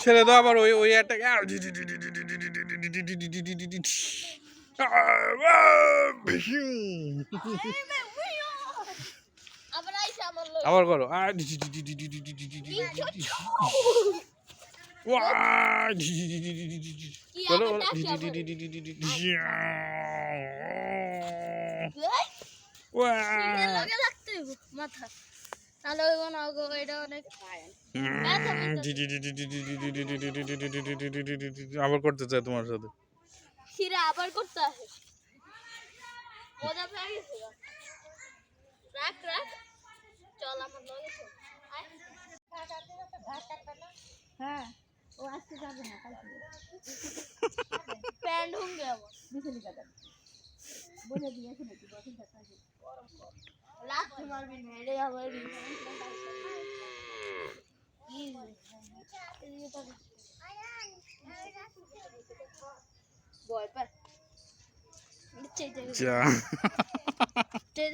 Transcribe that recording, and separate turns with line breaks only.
ছেড়ে দাও আবার ওই ওই একটা
আবার
করো বলো
মাথা তাহলে হইব না গো এটা অনেক
আবার করতে চাই তোমার সাথে
সিরা আবার করতে আসে মজা পেয়ে গেছে। রাখ রাখ চল আমার লগে
হ্যাঁ ও আজকে যাবে না কালকে
প্যান্ট হুঙ্গে
যাবে বলে দিয়েছে নাকি বসে থাকা
লাগতে পারবি না এটাই আমার ভয় পায় চেয়ে
যা
চেয়ে